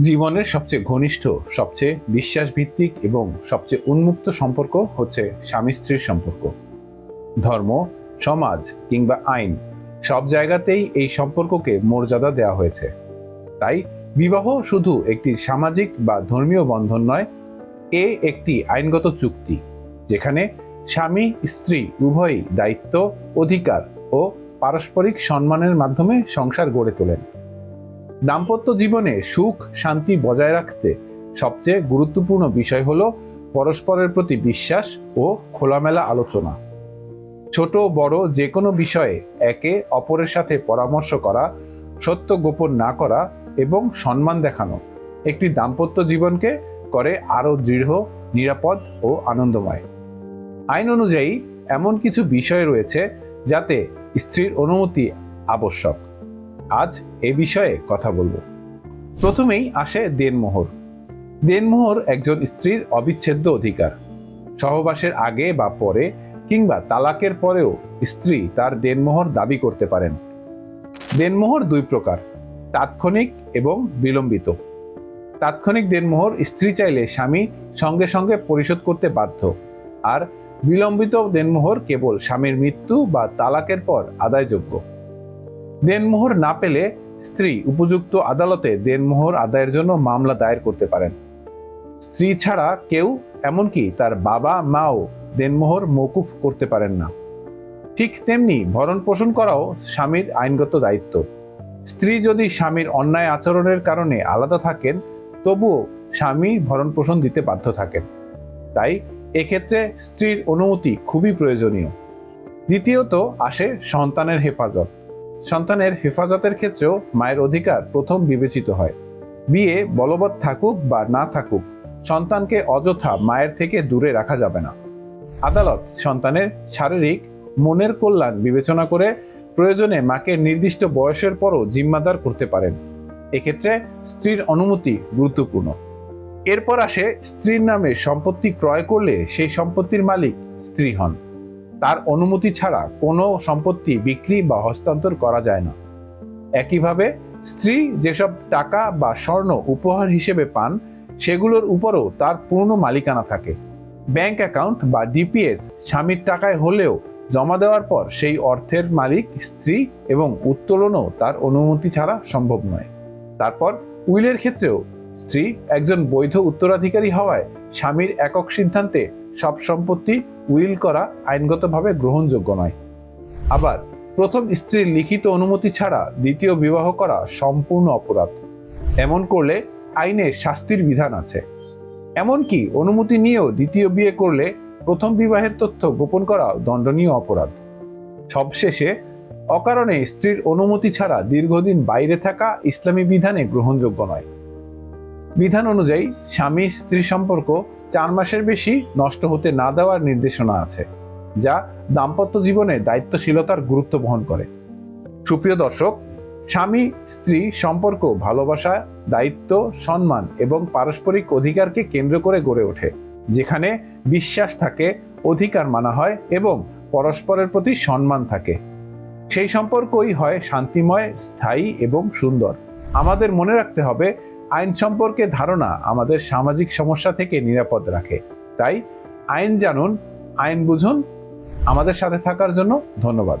জীবনের সবচেয়ে ঘনিষ্ঠ, সবচেয়ে বিশ্বাসভিত্তিক এবং সবচেয়ে উন্মুক্ত সম্পর্ক হচ্ছে স্বামী স্ত্রীর সম্পর্ক। ধর্ম, সমাজ কিংবা আইন সব জায়গাতেই এই সম্পর্ককে মর্যাদা দেওয়া হয়েছে। তাই বিবাহ শুধু একটি সামাজিক বা ধর্মীয় বন্ধন নয়, এ একটি আইনগত চুক্তি, যেখানে স্বামী, স্ত্রী, উভয়ই দায়িত্ব, অধিকার ও পারস্পরিক সম্মানের মাধ্যমে সংসার গড়ে তোলেন। দাম্পত্য জীবনে সুখ, শান্তি বজায় রাখতে সবচেয়ে গুরুত্বপূর্ণ বিষয় হল পরস্পরের প্রতি বিশ্বাস ও খোলামেলা আলোচনা। ছোট, বড় যে কোনো বিষয়ে একে অপরের সাথে পরামর্শ করা, সত্য গোপন না করা এবং সম্মান দেখানো একটি দাম্পত্য জীবনকে করে আরও দৃঢ়, নিরাপদ ও আনন্দময়। আইন অনুযায়ী এমন কিছু বিষয় রয়েছে যাতে স্ত্রীর অনুমতি আবশ্যক। আজ এ বিষয়ে কথা বলব। প্রথমেই আসে দেনমোহর। দেনমোহর একজন স্ত্রীর অবিচ্ছেদ্য অধিকার। সহবাসের আগে বা পরে কিংবা তালাকের পরেও স্ত্রী তার দেনমোহর দাবি করতে পারেন। দেনমোহর দুই প্রকার, তাৎক্ষণিক এবং বিলম্বিত। তাৎক্ষণিক দেনমোহর স্ত্রী চাইলে স্বামী সঙ্গে সঙ্গে পরিশোধ করতে বাধ্য। আর বিলম্বিত দেনমোহর কেবল স্বামীর মৃত্যু বা তালাকের পর আদায়যোগ্য। দেনমোহর না পেলে স্ত্রী উপযুক্ত আদালতে দেনমোহর আদায়ের জন্য মামলা দায়ের করতে পারেন। স্ত্রী ছাড়া কেউ, এমনকি তার বাবা, মাও দেনমোহর মৌকুফ করতে পারেন না। ঠিক তেমনি ভরণ পোষণ করাও স্বামীর আইনগত দায়িত্ব। স্ত্রী যদি স্বামীর অন্যায় আচরণের কারণে আলাদা থাকেন, তবুও স্বামী ভরণ পোষণ দিতে বাধ্য থাকেন। তাই এক্ষেত্রে স্ত্রীর অনুমতি খুবই প্রয়োজনীয়। দ্বিতীয়ত, আসে সন্তানের হেফাজত। সন্তানের হেফাজতের ক্ষেত্রেও মায়ের অধিকার প্রথম বিবেচিত হয়। বিয়ে বলবৎ থাকুক বা না থাকুক, সন্তানকে অযথা মায়ের থেকে দূরে রাখা যাবে না। আদালত সন্তানের শারীরিক, মনের কল্যাণ বিবেচনা করে প্রয়োজনে মাকে নির্দিষ্ট বয়সের পরও জিম্মাদার করতে পারেন। এক্ষেত্রে স্ত্রীর অনুমতি গুরুত্বপূর্ণ। এরপর আসে স্ত্রীর নামে সম্পত্তি ক্রয় করলে সেই সম্পত্তির মালিক স্ত্রী হন। তার অনুমতি ছাড়া কোনো সম্পত্তি বিক্রি বা হস্তান্তর করা যায় না। একইভাবে, স্ত্রী যেসব টাকা বা স্বর্ণ উপহার হিসেবে পান, সেগুলোর উপরও তার পূর্ণ মালিকানা থাকে। ব্যাংক অ্যাকাউন্ট বা ডিপিএস স্বামীর টাকায় হলেও জমা দেওয়ার পর সেই অর্থের মালিক স্ত্রী এবং উত্তোলনও তার অনুমতি ছাড়া সম্ভব নয়। তারপর, উইলের ক্ষেত্রেও স্ত্রী একজন বৈধ উত্তরাধিকারী হওয়ায় স্বামীর একক সিদ্ধান্তে সব সম্পত্তি উইল করা আইনগতভাবে গ্রহণযোগ্য নয়। আবার, প্রথম স্ত্রীর লিখিত অনুমতি ছাড়া দ্বিতীয় বিবাহ করা সম্পূর্ণ অপরাধ। এমন করলে আইনে শাস্তির বিধান আছে। এমনকি অনুমতি নিয়েও দ্বিতীয় বিয়ে করলে প্রথম বিবাহের তথ্য গোপন করা দণ্ডনীয় অপরাধ। সবশেষে, অকারণে স্ত্রীর অনুমতি ছাড়া দীর্ঘদিন বাইরে থাকা ইসলামী বিধানে গ্রহণযোগ্য নয়। বিধান অনুযায়ী স্বামী স্ত্রী সম্পর্ক চার মাসের বেশি নষ্ট হতে না দেওয়ার নির্দেশনা আছে, যা দাম্পত্য জীবনে দায়িত্বশীলতার গুরুত্ব বহন করে। সুপ্রিয় দর্শক, স্বামী, স্ত্রী, সম্পর্ক, ভালোবাসা, দায়িত্ব, সম্মান এবং পারস্পরিক অধিকারকে কেন্দ্র করে গড়ে ওঠে, যেখানে বিশ্বাস থাকে, অধিকার মানা হয় এবং পরস্পরের প্রতি সম্মান থাকে। সেই সম্পর্কই হয় শান্তিময়, স্থায়ী এবং সুন্দর। আমাদের মনে রাখতে হবে আইন সম্পর্কে ধারণা আমাদের সামাজিক সমস্যা থেকে নিরাপদ রাখে। তাই আইন জানুন, আইন বুঝুন। আমাদের সাথে থাকার জন্য ধন্যবাদ।